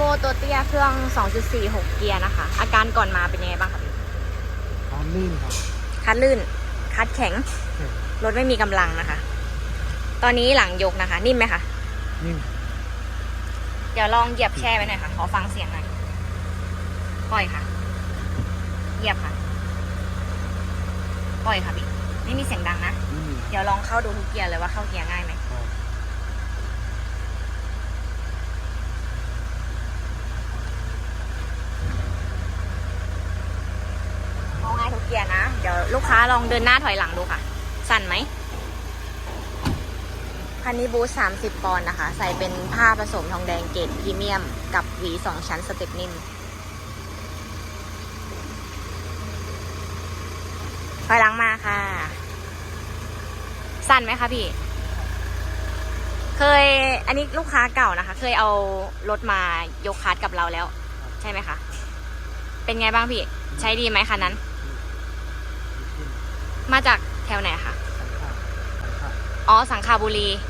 ตัวเตี้ยเครื่อง 2.46 เกียร์นะคะ อาการก่อนมาเป็นยังไงบ้างคะพี่พร้อมลื่นครับ คัดลื่น คัดแข็งแข็ง รถไม่มีกำลังนะคะ ตอนนี้หลังยกนะคะ นิ่มไหมคะ นิ่ม เดี๋ยวลองเหยียบแช่ไว้หน่อยค่ะ ขอฟังเสียงหน่อย ปล่อยค่ะ เหยียบค่ะ ปล่อยค่ะพี่ ไม่มีเสียงดังนะไม่มีเดี๋ยวลองเข้าดูทุกเกียร์เลยว่าเข้าเกียร์ง่ายไหม ครับ เข้าง่ายทุกเกียร์นะ เดี๋ยว ลูกค้าลองเดินหน้าถอยหลังดูค่ะ สั่นไหมคันนี้บูส30 ปอนด์นะคะ ใส่เป็นผ้าผสมทองแดงเกรดพรีเมียม กับหวีสองชั้นสเต็ปนิ่มถอยหลังมาค่ะ สั่นไหมคะพี่ เคย อันนี้ลูกค้าเก่านะคะ เคยเอารถมายกคัสกับเราแล้ว ใช่ไหมคะ เป็นไงบ้างพี่ ใช้ดีไหมคันนั้นขึ้น มาจากแถวไหนคะสังขารสังขารอ๋อ สังขาบุรีค